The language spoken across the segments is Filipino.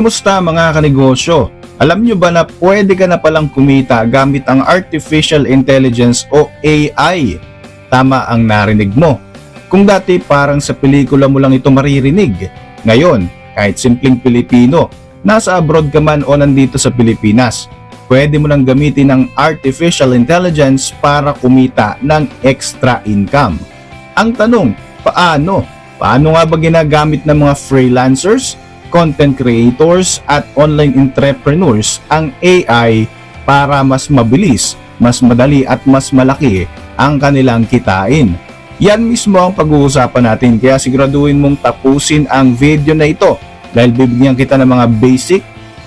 Kumusta mga kanegosyo? Alam nyo ba na pwede ka na palang kumita gamit ang Artificial Intelligence o AI? Tama ang narinig mo. Kung dati parang sa pelikula mo lang ito maririnig, ngayon kahit simpleng Pilipino, nasa abroad ka man o nandito sa Pilipinas, pwede mo nang gamitin ang Artificial Intelligence para kumita ng extra income. Ang tanong, paano? Paano nga ba ginagamit ng mga freelancers, content creators at online entrepreneurs ang AI para mas mabilis, mas madali at mas malaki ang kanilang kitain? Yan mismo ang pag-uusapan natin kaya siguraduhin mong tapusin ang video na ito dahil bibigyan kita ng mga basic,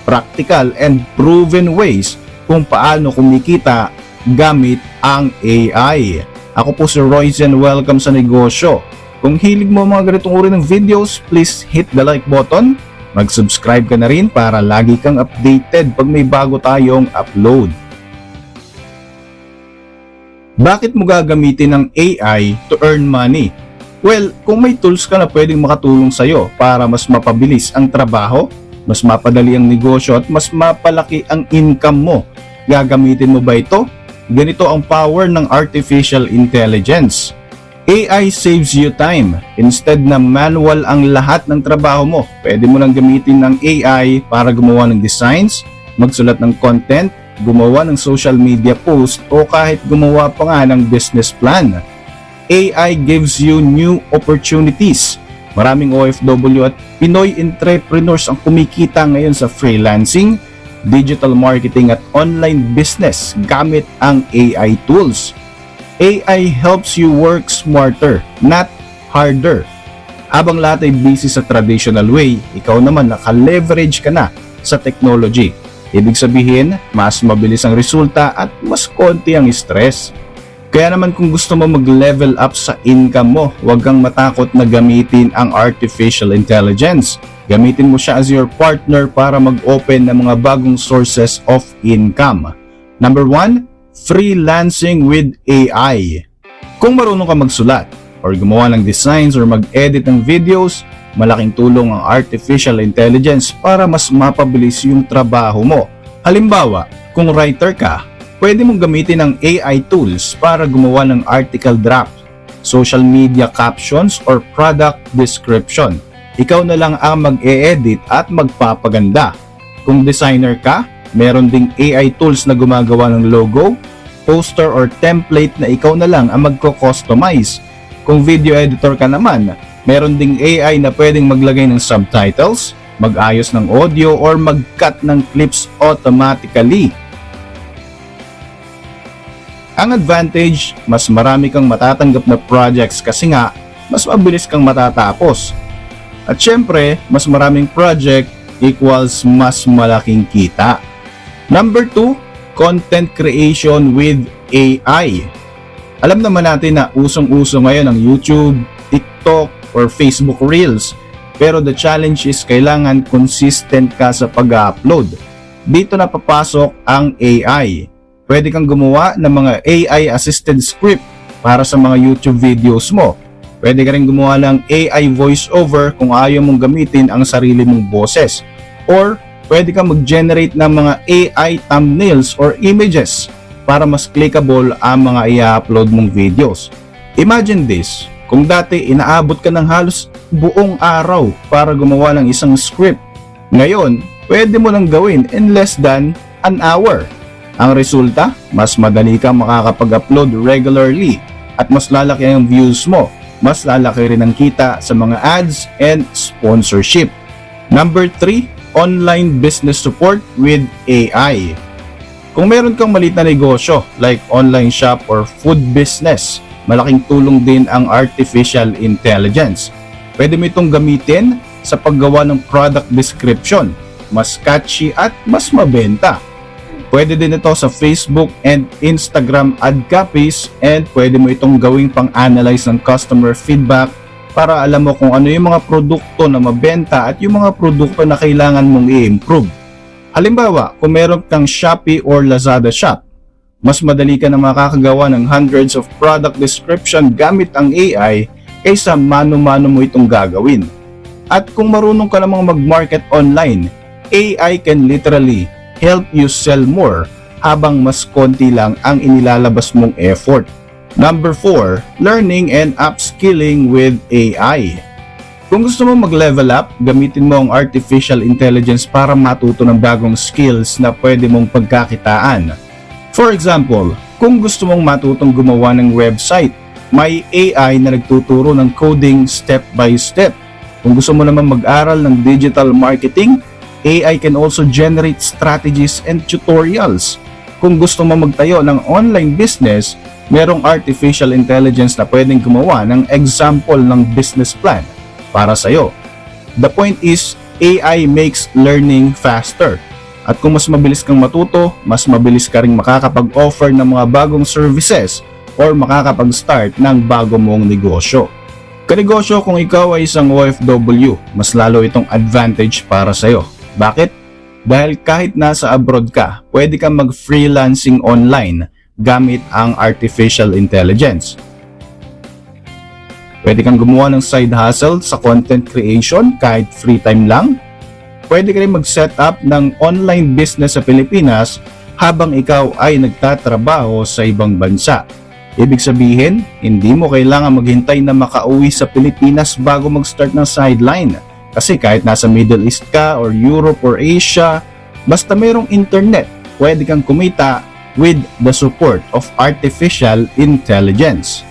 practical and proven ways kung paano kumikita gamit ang AI. Ako po si Royce and welcome sa negosyo. Kung hilig mo mga ganitong uri ng videos, please hit the like button. Mag-subscribe ka na rin para lagi kang updated pag may bago tayong upload. Bakit mo gagamitin ng AI to earn money? Well, kung may tools ka na pwedeng makatulong sa'yo para mas mapabilis ang trabaho, mas mapadali ang negosyo at mas mapalaki ang income mo, gagamitin mo ba ito? Ganito ang power ng artificial intelligence. AI saves you time. Instead na manual ang lahat ng trabaho mo, pwede mo nang gamitin ng AI para gumawa ng designs, magsulat ng content, gumawa ng social media post o kahit gumawa pa nga ng business plan. AI gives you new opportunities. Maraming OFW at Pinoy entrepreneurs ang kumikita ngayon sa freelancing, digital marketing at online business gamit ang AI tools. AI helps you work smarter, not harder. Habang lahat ay busy sa traditional way, ikaw naman naka-leverage ka na sa technology. Ibig sabihin, mas mabilis ang resulta at mas konti ang stress. Kaya naman kung gusto mo mag-level up sa income mo, huwag kang matakot na gamitin ang artificial intelligence. Gamitin mo siya as your partner para mag-open ng mga bagong sources of income. Number 1, freelancing with AI. Kung marunong ka magsulat or gumawa ng designs or mag-edit ng videos, malaking tulong ang artificial intelligence para mas mapabilis yung trabaho mo. Halimbawa, kung writer ka, pwede mong gamitin ang AI tools para gumawa ng article draft, social media captions or product description. Ikaw na lang ang mag-e-edit at magpapaganda. Kung designer ka, meron ding AI tools na gumagawa ng logo, poster or template na ikaw na lang ang magko-customize. Kung video editor ka naman, meron ding AI na pwedeng maglagay ng subtitles, mag-ayos ng audio or mag-cut ng clips automatically. Ang advantage, mas marami kang matatanggap na projects kasi nga, mas mabilis kang matatapos. At syempre, mas maraming project equals mas malaking kita. Number 2, content creation with AI. Alam naman natin na usong-uso ngayon ang YouTube, TikTok, or Facebook Reels. Pero the challenge is kailangan consistent ka sa pag-upload. Dito na papasok ang AI. Pwede kang gumawa ng mga AI-assisted script para sa mga YouTube videos mo. Pwede ka rin gumawa ng AI voiceover kung ayaw mong gamitin ang sarili mong boses. Or pwede kang mag-generate ng mga AI thumbnails or images para mas clickable ang mga i-upload mong videos. Imagine this, kung dati inaabot ka ng halos buong araw para gumawa ng isang script, ngayon pwede mo nang gawin in less than an hour. Ang resulta, mas madali kang makakapag-upload regularly at mas lalaki ang views mo, mas lalaki rin ang kita sa mga ads and sponsorship. Number 3, online business support with AI. Kung meron kang maliit na negosyo like online shop or food business, malaking tulong din ang artificial intelligence. Pwede mo itong gamitin sa paggawa ng product description, mas catchy at mas mabenta. Pwede din ito sa Facebook and Instagram ad copies and pwede mo itong gawing pang-analyze ng customer feedback para alam mo kung ano yung mga produkto na mabenta at yung mga produkto na kailangan mong i-improve. Halimbawa, kung meron kang Shopee or Lazada shop, mas madali ka na makakagawa ng hundreds of product description gamit ang AI kaysa mano-mano mo itong gagawin. At kung marunong ka namang mag-market online, AI can literally help you sell more habang mas konti lang ang inilalabas mong effort. Number 4, learning and upskilling with AI. Kung gusto mo mag-level up, gamitin mo ang artificial intelligence para matuto ng bagong skills na pwede mong pagkakitaan. For example, kung gusto mong matutong gumawa ng website, may AI na nagtuturo ng coding step by step. Kung gusto mo naman mag-aral ng digital marketing, AI can also generate strategies and tutorials. Kung gusto mo magtayo ng online business, merong artificial intelligence na pwedeng gumawa ng example ng business plan para sa'yo. The point is, AI makes learning faster. At kung mas mabilis kang matuto, mas mabilis ka rin makakapag-offer ng mga bagong services or makakapag-start ng bago mong negosyo. Kanegosyo kung ikaw ay isang OFW, mas lalo itong advantage para sa'yo. Bakit? Dahil kahit nasa abroad ka, pwede kang mag-freelancing online gamit ang artificial intelligence. Pwede kang gumawa ng side hustle sa content creation kahit free time lang. Pwede ka rin mag-set up ng online business sa Pilipinas habang ikaw ay nagtatrabaho sa ibang bansa. Ibig sabihin, hindi mo kailangan maghintay na makauwi sa Pilipinas bago mag-start ng sideline. Kasi kahit nasa Middle East ka or Europe or Asia, basta mayroong internet, pwede kang kumita with the support of artificial intelligence.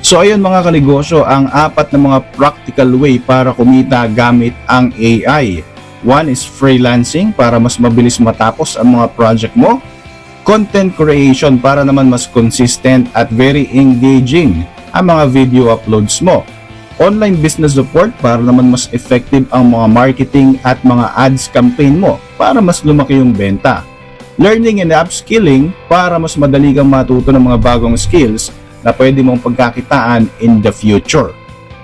So ayun mga kanegosyo, ang apat na mga practical way para kumita gamit ang AI. One is freelancing para mas mabilis matapos ang mga project mo. Content creation para naman mas consistent at very engaging ang mga video uploads mo. Online business support para naman mas effective ang mga marketing at mga ads campaign mo para mas lumaki yung benta. Learning and upskilling para mas madali kang matuto ng mga bagong skills na pwede mong pagkakitaan in the future.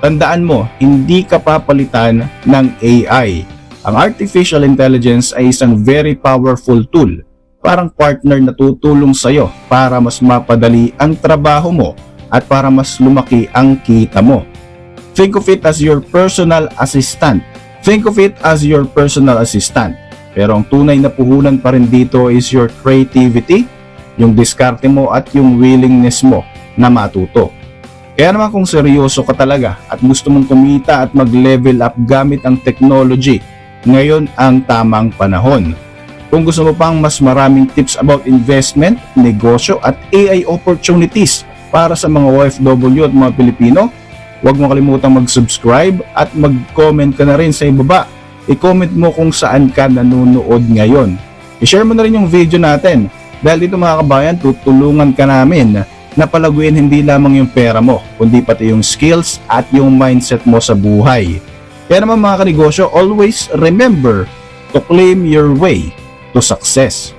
Tandaan mo, hindi ka papalitan ng AI. Ang artificial intelligence ay isang very powerful tool. Parang partner na tutulong sa'yo para mas mapadali ang trabaho mo at para mas lumaki ang kita mo. Think of it as your personal assistant. Think of it as your personal assistant. Pero ang tunay na puhunan pa rin dito is your creativity, yung diskarte mo at yung willingness mo na matuto. Kaya naman kung seryoso ka talaga at gusto mong kumita at mag-level up gamit ang technology, ngayon ang tamang panahon. Kung gusto mo pang mas maraming tips about investment, negosyo at AI opportunities para sa mga OFW at mga Pilipino, huwag mo kalimutang mag-subscribe at mag-comment ka na rin sa ibaba. I-comment mo kung saan ka nanonood ngayon. I-share mo na rin yung video natin dahil dito mga kabayan tutulungan ka namin na palaguin hindi lamang yung pera mo, kundi pati yung skills at yung mindset mo sa buhay. Kaya naman mga kanegosyo, always remember to claim your way to success.